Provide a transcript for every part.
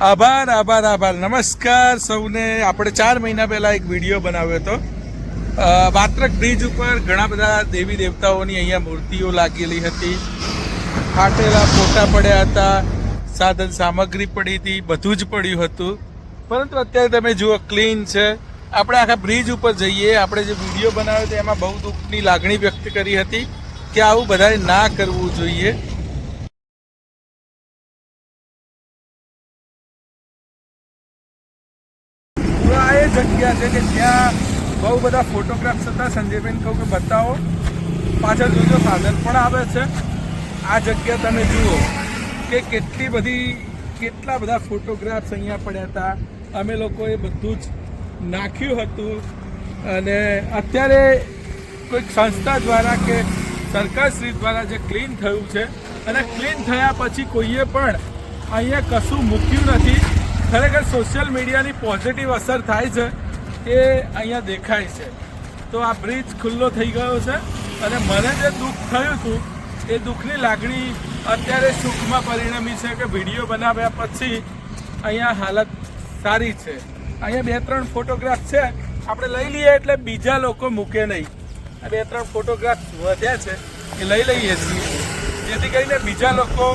આભાર આભાર આભાર. નમસ્કાર સૌને. આપણે ચાર મહિના પહેલાં એક વીડિયો બનાવ્યો હતો. વાત્રક બ્રિજ ઉપર ઘણા બધા દેવી દેવતાઓની અહીંયા મૂર્તિઓ લાગેલી હતી. ફાટેલા ફોટા પડ્યા હતા. સાધન સામગ્રી પડી હતી. બધું જ પડ્યું હતું. પરંતુ અત્યારે તમે જુઓ, ક્લીન છે. આપણે આખા બ્રિજ ઉપર જઈએ. આપણે જે વીડિયો બનાવ્યો હતો એમાં બહુ દુઃખની લાગણી વ્યક્ત કરી હતી કે આવું બધાએ ના કરવું જોઈએ. જગ્યા છે કે જ્યાં બહુ બધા ફોટોગ્રાફ્સ હતા સંજયબેન કહું કે બતાવો. પાછળ જોજો, સાધન પણ આવે છે. આ જગ્યા તમે જુઓ કે કેટલી બધી, કેટલા બધા ફોટોગ્રાફ્સ અહીંયા પડ્યા હતા. અમે લોકોએ બધું જ નાખ્યું હતું. અને અત્યારે કોઈક સંસ્થા દ્વારા કે સરકારશ્રી દ્વારા જે ક્લીન થયું છે. અને ક્લીન થયા પછી કોઈએ પણ અહીંયા કશું મૂક્યું નથી. ખરેખર સોશિયલ મીડિયાની પોઝિટિવ અસર થાય છે એ અહીંયા દેખાય છે. તો આ બ્રિજ ખુલ્લો થઈ ગયો છે અને મને જે દુઃખ થયું હતું, એ દુઃખની લાગણી અત્યારે સુખમાં પરિણમી છે કે વીડિયો બનાવ્યા પછી અહીંયા હાલત સારી છે. અહીંયા બે ત્રણ ફોટોગ્રાફ છે. આપણે લઈ લઈએ એટલે બીજા લોકો મૂકે નહીં. આ બે ત્રણ ફોટોગ્રાફ વધ્યા છે, એ લઈ લઈએ છીએ. જેથી કરીને બીજા લોકો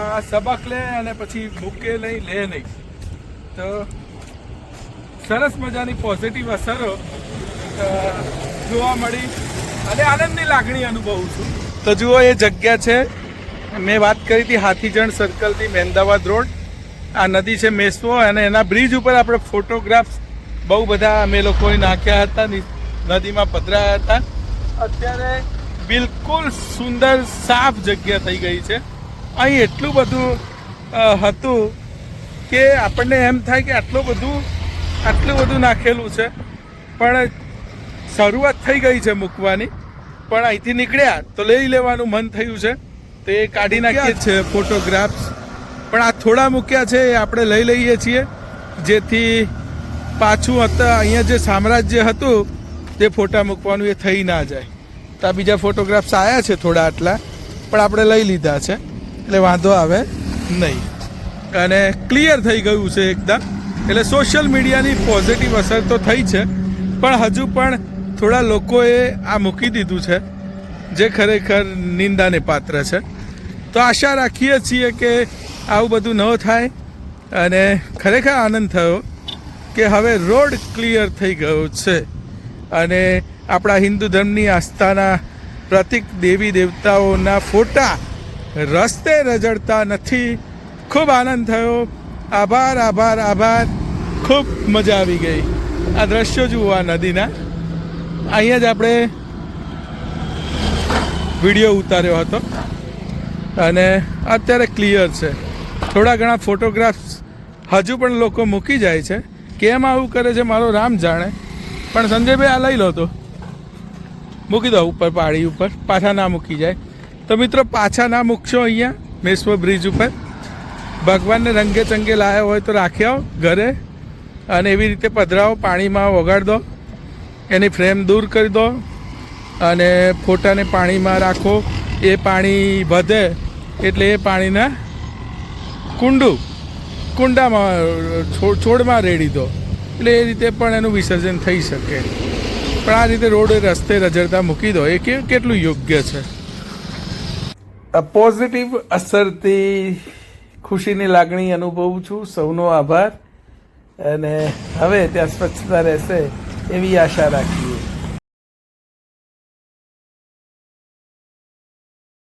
આ સબક લે અને પછી મૂકે નહીં, લે નહીં. તો સરસ મજાની પોઝિટિવ અસરો જોવા મળી. અને આનંદની લાગણી અનુભવું છું. તો જુઓ, એ જગ્યા છે. મેં વાત કરી હતી હાથીજણ સર્કલથી મહેમદાવાદ રોડ. આ નદી છે મેસવો અને એના બ્રિજ ઉપર આપણે ફોટોગ્રાફ્સ બહુ બધા અમે લોકોએ નાખ્યા હતા. નદીમાં પધરાયા હતા. અત્યારે બિલકુલ સુંદર, સાફ જગ્યા થઈ ગઈ છે. અહીં એટલું બધું હતું કે આપણને એમ થાય કે આટલું બધું આટલું બધું નાખેલું છે. પણ શરૂઆત થઈ ગઈ છે મૂકવાની. પણ અહીંથી નીકળ્યા તો લઈ લેવાનું મન થયું છે. તો એ કાઢી નાખીએ છે ફોટોગ્રાફ્સ. પણ આ થોડા મૂક્યા છે એ આપણે લઈ લઈએ છીએ. જેથી પાછું હતા અહીંયા જે સામ્રાજ્ય હતું તે ફોટા મૂકવાનું એ થઈ ના જાય. તો આ બીજા ફોટોગ્રાફ્સ આવ્યા છે થોડા આટલા પણ આપણે લઈ લીધા છે. એટલે વાંધો આવે નહીં. અને ક્લિયર થઈ ગયું છે એકદમ. એટલે સોશિયલ મીડિયાની પોઝિટિવ અસર તો થઈ છે, પણ હજુ પણ થોડા લોકોએ આ મૂકી દીધું છે, જે ખરેખર નિંદાને પાત્ર છે. તો આશા રાખીએ છીએ કે આવું બધું ન થાય અને ખરેખર આનંદ થયો કે હવે રોડ ક્લિયર થઈ ગયો છે. અને આપણા હિન્દુ ધર્મની આસ્થાના પ્રતિક દેવી દેવતાઓના ફોટા રસ્તે રજડતા નથી ખૂબ આનંદ થયો. આભાર આભાર આભાર. ખૂબ મજા આવી ગઈ. આ દ્રશ્યો જુઓ આ નદીના. અહીંયા જ આપણે વીડિયો ઉતાર્યો હતો. અને અત્યારે ક્લિયર છે. થોડા ઘણા ફોટોગ્રાફ્સ હજુ પણ લોકો મૂકી જાય છે. કેમ આવું કરે છે મારો રામ જાણે. પણ સંજયભાઈ આ લઈ લો તો. મૂકી દો ઉપર પાડી ઉપર. પાછા ના મૂકી જાય. તો મિત્રો પાછા ના મૂકશો અહીંયા. મેશ્વર બ્રિજ ઉપર. ભગવાનને રંગે ચંગે લાવ્યા હોય તો રાખી આવો ઘરે અને એવી રીતે પધરાવો, પાણીમાં વગાડ દો, એની ફ્રેમ દૂર કરી દો અને ફોટાને પાણીમાં રાખો. એ પાણી વધે એટલે એ પાણીના કુંડું, કુંડામાં છોડ છોડમાં રેડી દો. એટલે એ રીતે પણ એનું વિસર્જન થઈ શકે. પણ આ રીતે રોડ રસ્તે રજડતા મૂકી દો. એ કેટલું યોગ્ય છે. પોઝિટિવ અસરથી ખુશીની લાગણી અનુભવું છું. સૌનો આભાર. અને હવે ત્યાં સ્વચ્છતા રહેશે એવી આશા રાખીએ.